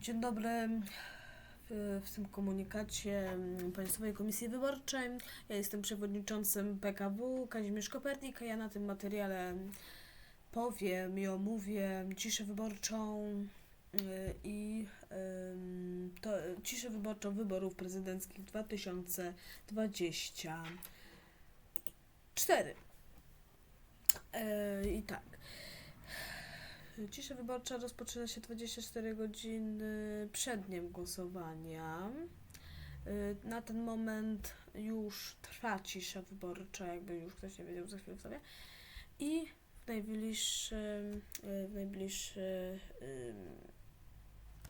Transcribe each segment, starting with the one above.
Dzień dobry. W, tym komunikacie mm, Państwowej Komisji Wyborczej ja jestem przewodniczącym PKW Kazimierz Kopernik, ja na tym materiale powiem i omówię ciszę wyborczą y, i to ciszę wyborczą wyborów prezydenckich 2024. E, I tak. Cisza wyborcza rozpoczyna się 24 godziny przed dniem głosowania. Y, Na ten moment już trwa cisza wyborcza, jakby już ktoś nie wiedział, za chwilę sobie. I w najbliższy, y, w najbliższy ym,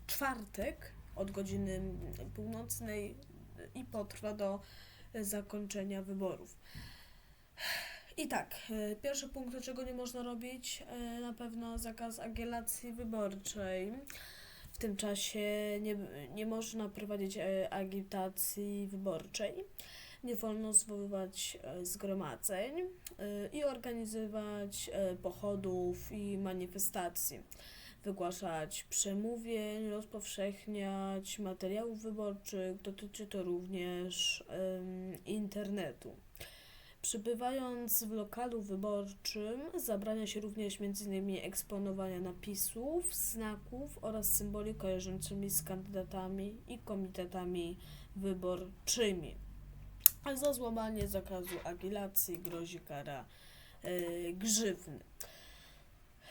czwartek od godziny północnej i potrwa do zakończenia wyborów. I tak, y, pierwszy punkt, czego nie można robić, y, na pewno zakaz agilacji wyborczej. W tym czasie nie, nie można prowadzić y, agitacji wyborczej. Nie wolno zwoływać zgromadzeń i organizować pochodów i manifestacji. Wygłaszać przemówień, rozpowszechniać materiałów wyborczych. Dotyczy to również internetu. Przybywając w lokalu wyborczym, zabrania się również m.in. eksponowania napisów, znaków oraz symboli kojarzącymi z kandydatami i komitetami wyborczymi. Za złamanie zakazu agilacji grozi kara yy, grzywny.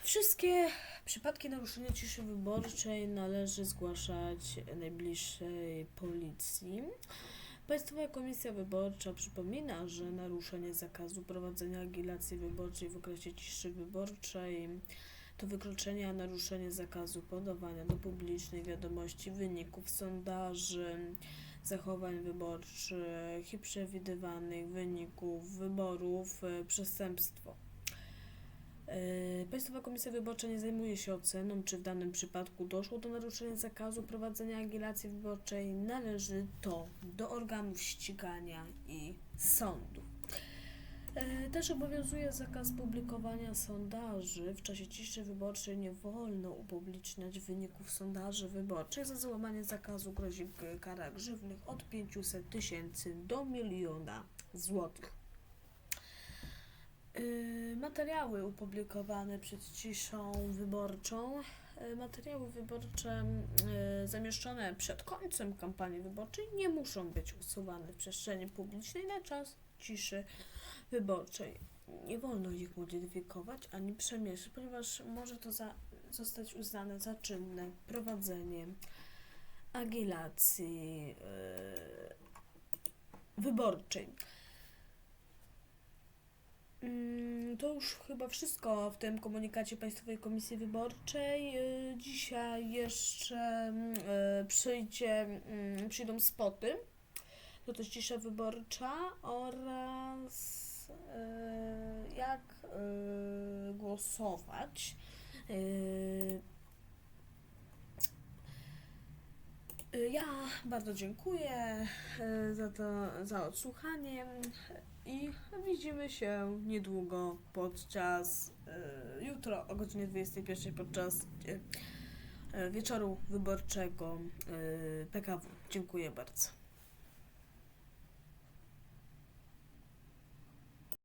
Wszystkie przypadki naruszenia ciszy wyborczej należy zgłaszać najbliższej policji. Państwowa Komisja Wyborcza przypomina, że naruszenie zakazu prowadzenia agilacji wyborczej w okresie ciszy wyborczej to wykroczenie, a naruszenie zakazu podawania do publicznej wiadomości wyników sondaży, zachowań wyborczych i przewidywanych wyników wyborów e, przestępstwo. Państwowa Komisja Wyborcza nie zajmuje się oceną, czy w danym przypadku doszło do naruszenia zakazu prowadzenia agilacji wyborczej. Należy to do organów ścigania i sądu. E, Też obowiązuje zakaz publikowania sondaży. W czasie ciszy wyborczej nie wolno upubliczniać wyników sondaży wyborczych. Za złamanie zakazu grozi kara grzywnych od 500 tysięcy do miliona złotych. Y, Materiały opublikowane przed ciszą wyborczą. y, Materiały wyborcze y, zamieszczone przed końcem kampanii wyborczej nie muszą być usuwane w przestrzeni publicznej na czas ciszy wyborczej. Nie wolno ich modyfikować ani przemieszczać, ponieważ może to za, zostać uznane za czynne prowadzenie agilacji y, wyborczej. Mm, To już chyba wszystko w tym komunikacie Państwowej Komisji Wyborczej. Y, Dzisiaj jeszcze mm, y, przyjdzie, mm, przyjdą spoty. To też cisza wyborcza oraz y, jak głosować. Ja bardzo dziękuję za to, za odsłuchanie i widzimy się niedługo podczas y, jutro o godzinie 21 podczas y, wieczoru wyborczego y, PKW. Dziękuję bardzo.